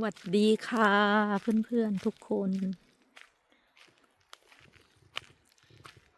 หวัดดีค่ะเพื่อนๆทุกคน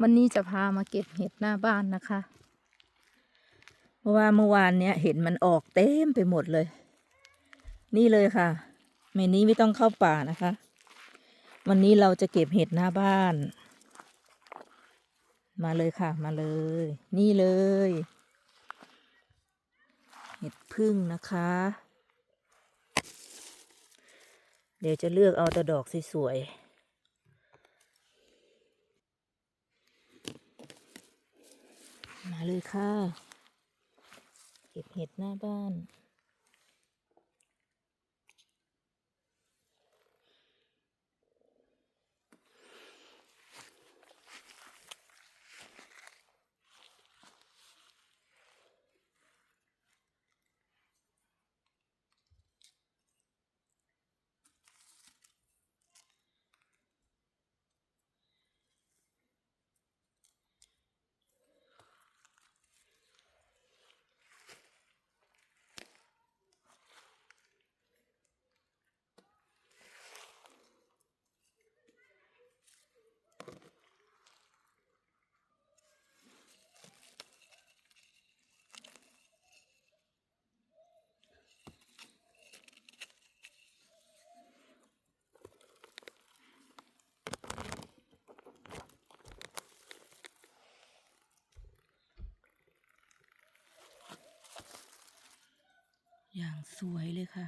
วันนี้จะพามาเก็บเห็ดหน้าบ้านนะคะเพราะว่าเมื่อวานเนี้ยเห็ดมันออกเต็มไปหมดเลย นี่เลยค่ะเมนี้ไม่ต้องเข้าป่านะคะ วันนี้เราจะเก็บเห็ดหน้าบ้าน มาเลยค่ะมาเลย นี่เลย เห็ดพึ่งนะคะ เดี๋ยวจะเลือกเอาแต่ดอกสวยๆ มาเลยค่ะ เก็บเห็ดหน้าบ้าน อย่างสวยเลยค่ะ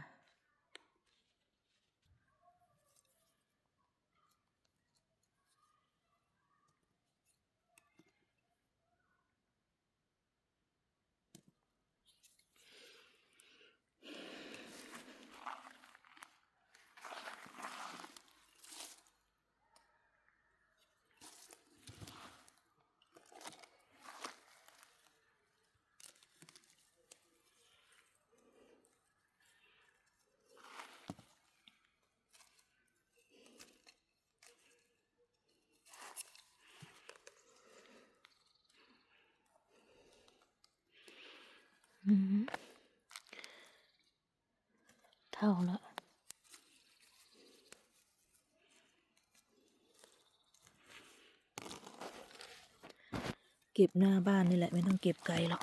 อืม เท่าละเก็บหน้าบ้านนี่แหละ ไม่ต้องเก็บไกลหรอก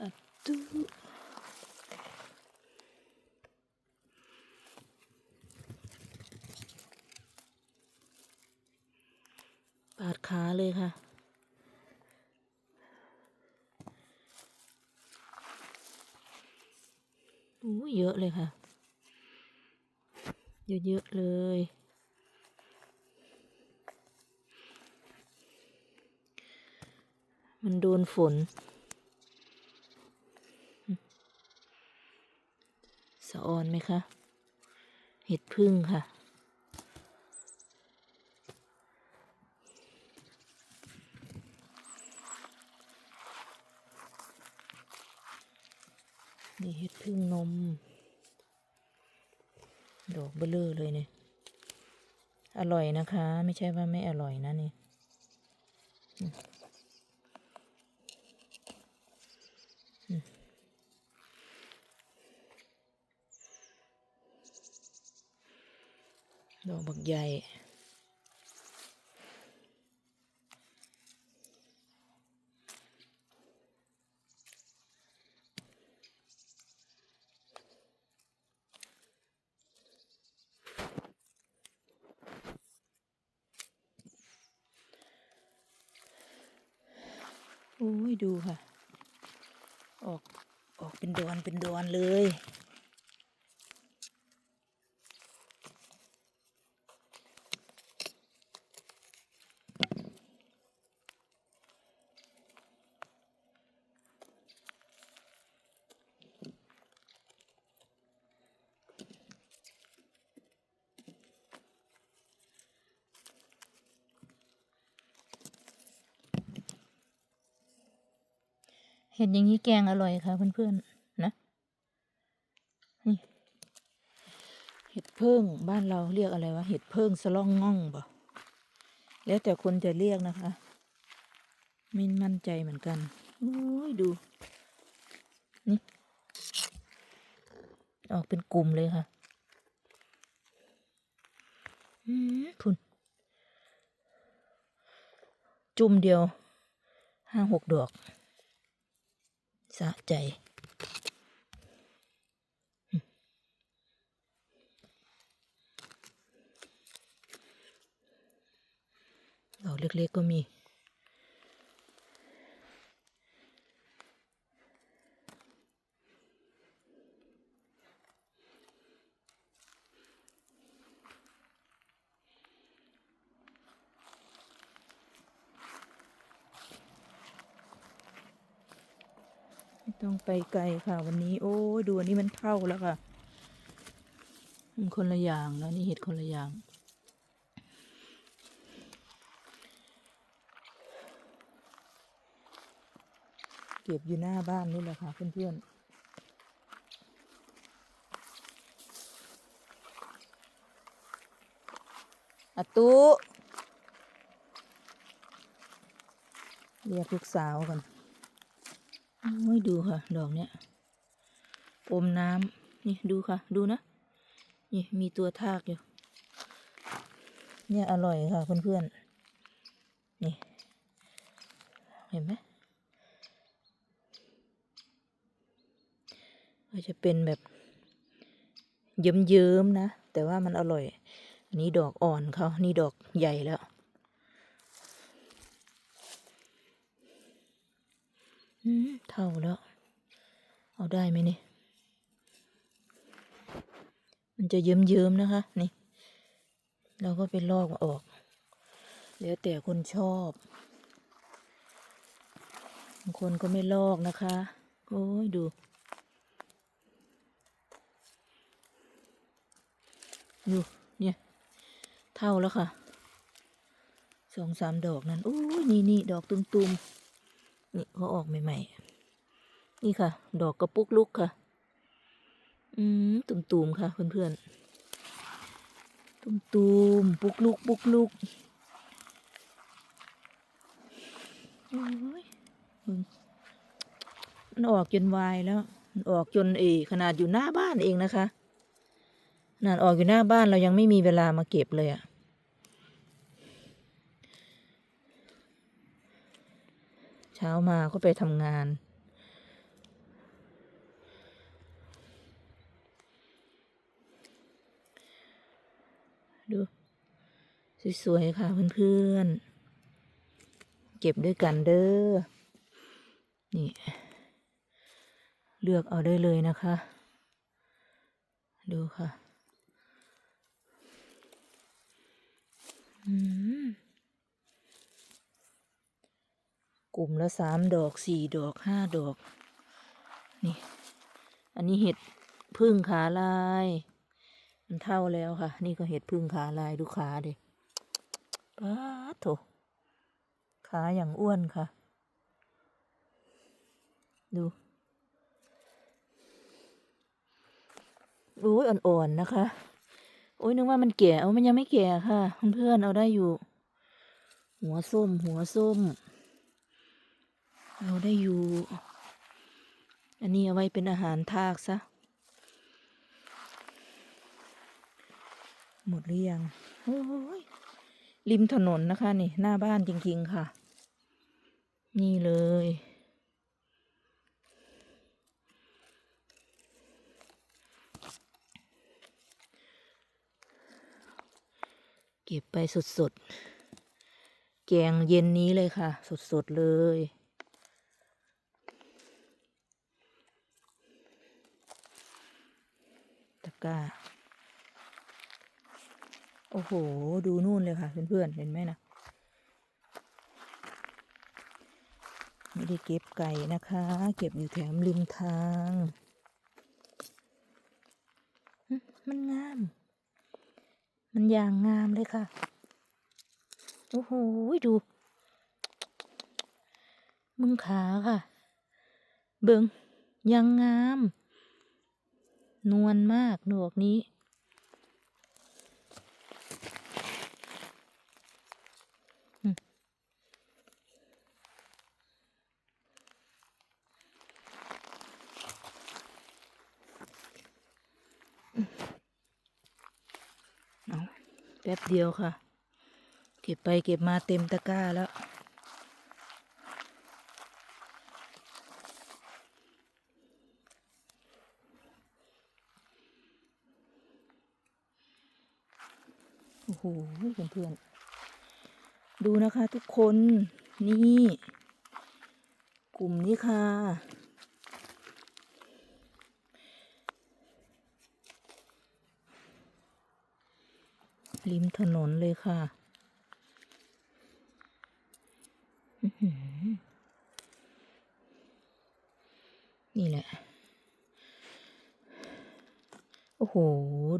อะตู้ ปาดขาเลยค่ะอู้เยอะเลยค่ะ เยอะๆเลย มันโดนฝนสะออนไหมคะ เห็ดพึ่งค่ะ นี่เห็ดพึ่งนม ดอกเบลอเลยเนี่ย อร่อยนะคะ ไม่ใช่ว่าไม่อร่อยนะนี่ดอกบักใหญ่ โอ้ยดูค่ะ ออกออกเป็นดอนเป็นดอนเลย เห็นอย่างนี้แกงอร่อยค่ะเพื่อนๆนะนี่เห็ดเพิ่งบ้านเราเรียกอะไรวะเห็ดเพิ่งสล่องง่องบ่แล้วแต่คนจะเรียกนะคะไม่มั่นใจเหมือนกันโอ้ยดู นี่ ออกเป็นกลุ่มเลยค่ะอืมพุ่น จุ่มเดียวห้าหกดอก สะใจ ดอกเล็กๆก็มี ไปไกลค่ะ วันนี้ โอ้ดูอันนี้มันเท่าแล้วค่ะ มันคนละอย่างแล้วนี่เห็ดคนละอย่าง เก็บอยู่หน้าบ้านนี่แหละค่ะเพื่อนๆอาตุเรียกลูกสาวกัน ไม่ดูค่ะ ดอกเนี้ยอมน้ำนี่ดูค่ะ ดูนะ นี่มีตัวทากอยู่ เนี่ยอร่อยค่ะเพื่อนๆ นี่ เห็นไหมก็จะเป็นแบบเยิ้มๆนะ แต่ว่ามันอร่อย อันนี้ดอกอ่อนเขานี่ดอกใหญ่แล้ว อืมเท่าแล้ว เอาได้ไหมนี่มันจะเยิ้มๆนะคะ นี่ เราก็ไปลอกมาออก แล้วแต่คนชอบบางคนก็ไม่ลอกนะคะ โอ้ยดูดูเนี่ย เท่าแล้วค่ะ สองสามดอกนั้น โอ้ยนี่นี่ดอกตุ่มๆ นี่เขาออกใหม่ๆ นี่ค่ะ ดอกกระปุกลุกค่ะ อืมตุ่มๆค่ะ เพื่อนๆ ตุ่มๆ ปุกลุกปุกลุกโอ้ยมันออกจนวายแล้ว มันออกจนเอขนาดอยู่หน้าบ้านเองนะคะขนาดออกอยู่หน้าบ้านเรายังไม่มีเวลามาเก็บเลยอะเช้ามาก็ไปทำงาน ดู สวย ๆ ค่ะ เพื่อน ๆ เก็บด้วยกันเด้อ นี่ เลือกเอาได้เลยนะคะ ดูค่ะ อืม ก ลุ่มละสามดอกสี่ดอกห้าดอก นี่ อันนี้เห็ดพึ่งขาลาย มันเท่าแล้วค่ะ นี่ก็เห็ดพึ่งขาลายดูขาดิป้าโถขาอย่างอ้วนค่ะ ดูโอ้ยอ่อนๆนะคะ โอ้ยนึกว่ามันแก่เอามันยังไม่แก่ค่ะ เพื่อนๆเอาได้อยู่ หัวส้ม หัวส้ม เอาได้อยู่ อันนี้เอาไว้เป็นอาหารทากซะ หมดหรือยังโอ้ยริมถนนนะคะนี่ หน้าบ้านจริงๆค่ะ นี่เลย เก็บไปสดๆ แกงเย็นนี้เลยค่ะ สดๆ เลย ตะ ก้าโอ้โห ดูนู่นเลยค่ะ เพื่อนๆ เห็นไหมนะ ไม่ได้เก็บไก่นะคะ เก็บอยู่แถมริมทาง มันงาม มันอย่างงามเลยค่ะ โอ้โห ดู มึงขาค่ะ เบิงยังงาม นวลมากหนวกนี้แป๊บเดียวค่ะ เก็บไปเก็บมาเต็มตะกร้าแล้ว อ้โหเพื่อนๆ ดูนะคะทุกคนนี่ กลุ่มนี้ค่ะ ริมถนนเลยค่ะนี่แหละ โอ้โห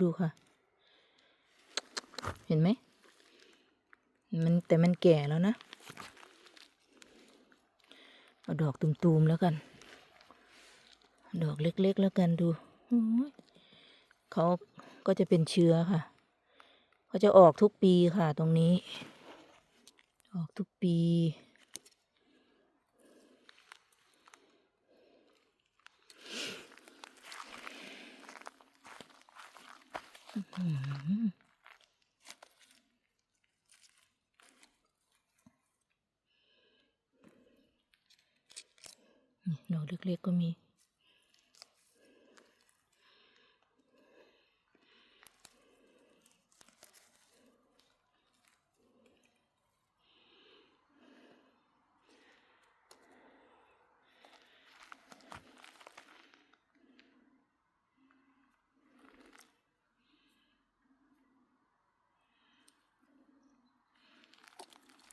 ดูค่ะ เห็นไหมมันแต่มันแก่แล้วนะ เอาดอกตุมๆแล้วกัน ดอกเล็กๆแล้วกันดูเขาก็จะเป็นเชื้อค่ะเขาจะออกทุกปีค่ะตรงนี้ ออกทุกปีอื้อ หนอกเล็กๆก็มี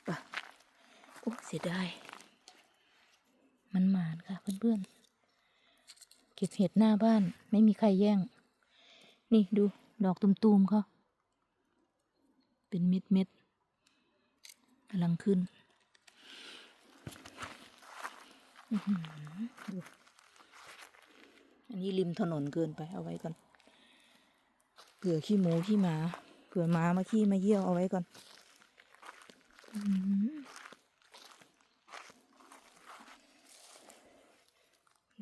ปะโอ้เสียดาย มันหมานค่ะเพื่อนๆ เห็ดหน้าบ้าน ไม่มีใครแย่ง นี่ดู ดอกตุมๆเขาเป็นเม็ดเม็ดๆกำลังขึ้นอันนี้ริมถนนเกินไปเอาไว้ก่อนเผื่อขี้หมูขี้หมาเผื่อหมามาขี้มาเยี่ยวเอาไว้ก่อนอ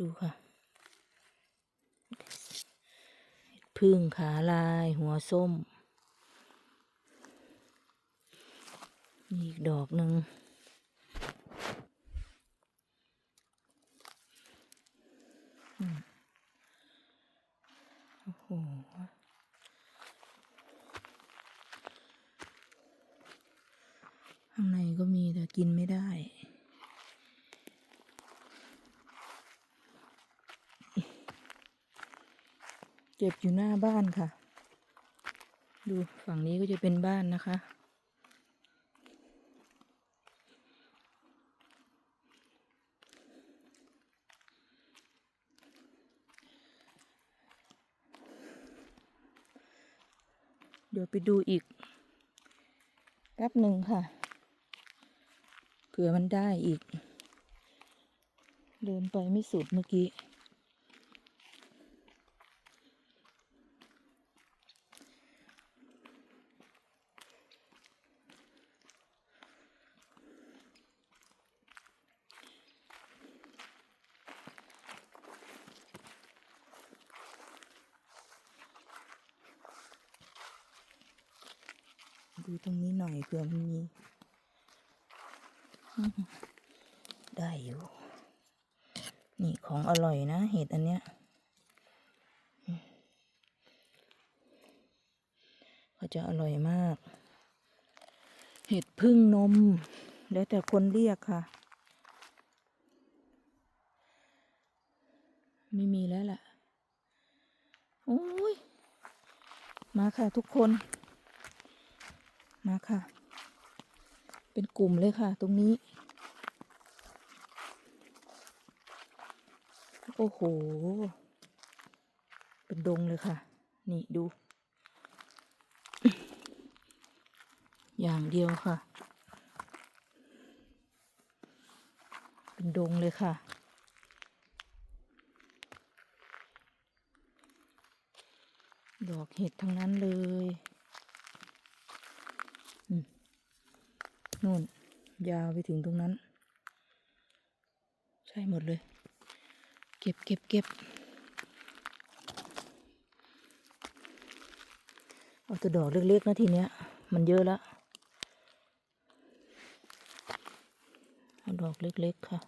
ดูค่ะเห็ด พึ่งขาลายหัวส้ม อีกดอกหนึ่งอืมโอ้โห ข้างในก็มีแต่กินไม่ได้ เก็บอยู่หน้าบ้านค่ะ ดูฝั่งนี้ก็จะเป็นบ้านนะคะ เดี๋ยวไปดูอีกแป๊บหนึ่งค่ะ เผื่อมันได้อีก เดินไปไม่สุดเมื่อกี้ ดูตรงนี้หน่อย เผื่อมันมีได้อยู่ นี่ของอร่อยนะ เห็ดอันเนี้ยเขาจะอร่อยมาก เห็ดพึ่งนม แล้วแต่คนเรียกค่ะ ไม่มีแล้วล่ะ โอ้ย มาค่ะทุกคน มาค่ะ เป็นกลุ่มเลยค่ะ ตรงนี้ โอ้โห เป็นดงเลยค่ะ นี่ดู อย่างเดียวค่ะ เป็นดงเลยค่ะดอกเห็ดทั้งนั้นเลย อืม นู่น ยาวไปถึงตรงนั้น ใช่หมดเลย เก็บเก็บเก็บเอาแต่ดอกเล็กๆนะทีเนี้ย มันเยอะแล้วเอาดอกเล็กๆค่ะ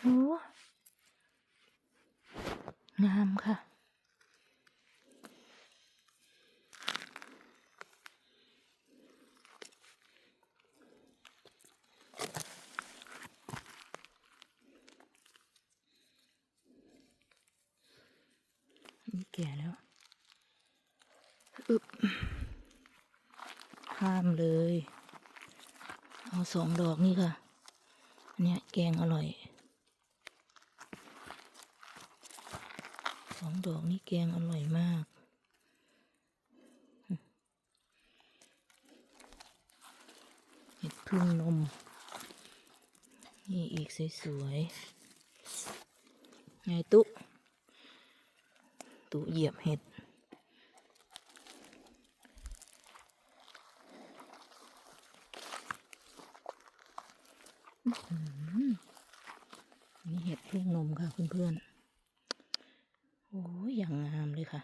โอ้งามค่ะ นี่แก่แล้วอึบข้ามเลย เอาสองดอกนี่ค่ะอันเนี้ยแกงอร่อย สองดอกนี่แกงอร่อยมาก เห็ดพึ่งนม นี่อีกสวยๆ ไงตุ๊ ตุ๊เหยียบเห็ดนี่เห็ดพึ่งนมค่ะเพื่อนๆ โอ้ยอย่างงามเลยค่ะ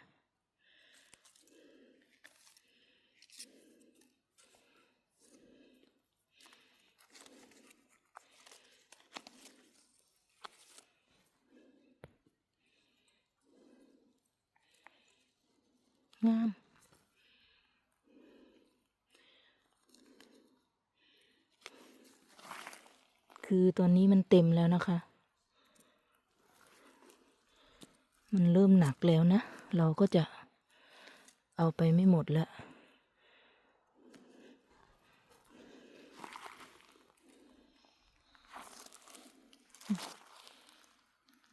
งาม คือตอนนี้มันเต็มแล้วนะคะ มันเริ่มหนักแล้วนะ เราก็จะเอาไปไม่หมดแล้ว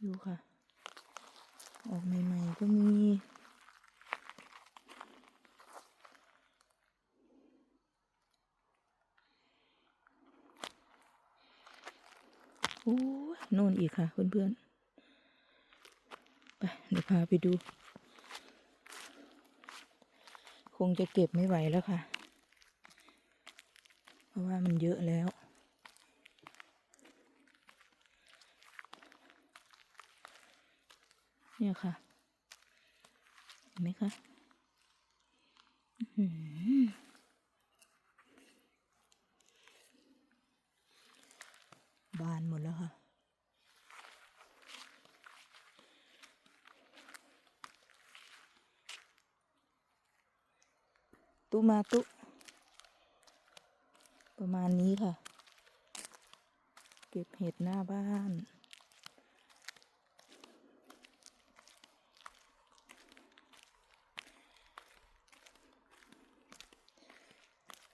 ดูค่ะ ออกใหม่ ๆ ก็มี โอ้ยโน่นอีกค่ะ เพื่อนๆ ไปเดี๋ยวพาไปดู คงจะเก็บไม่ไหวแล้วค่ะ เพราะว่ามันเยอะแล้วเนี่ยค่ะ เห็นไหมคะบานหมดแล้วค่ะ ตุมาตุ ประมาณนี้ค่ะ เก็บเห็ดหน้าบ้าน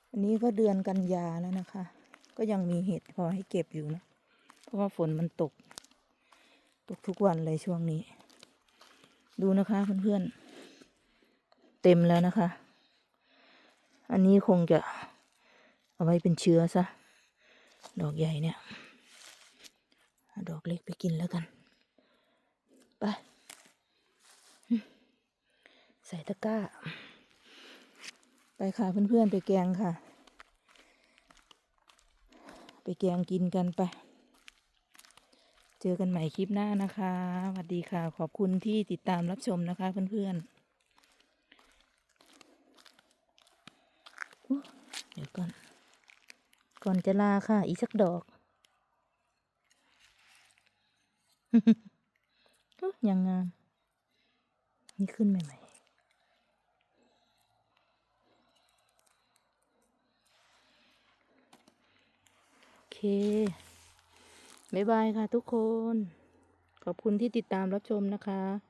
อันนี้ก็เดือนกันยาแล้วนะคะ ก็ยังมีเห็ดพอให้เก็บอยู่นะ เพราะว่าฝนมันตก ตกทุกวันเลยช่วงนี้ ดูนะคะเพื่อนๆ เต็มแล้วนะคะ อันนี้คงจะเอาไว้เป็นเชื้อซะ ดอกใหญ่เนี่ย ดอกเล็กไปกินแล้วกัน ไป ใส่ตะกร้า ไปค่ะเพื่อนๆ ไปแกงค่ะ ไปแกงกินกันไป เจอกันใหม่คลิปหน้านะคะ สวัสดีค่ะ ขอบคุณที่ติดตามรับชมนะคะเพื่อนๆอุ๊ยเดี๋ยวก่อน ก่อนจะลาค่ะ อีกสักดอกอยยังงาม นี่ขึ้นใหม่ๆ โอเค บ๊ายบายค่ะทุกคน ขอบคุณที่ติดตามรับชมนะคะ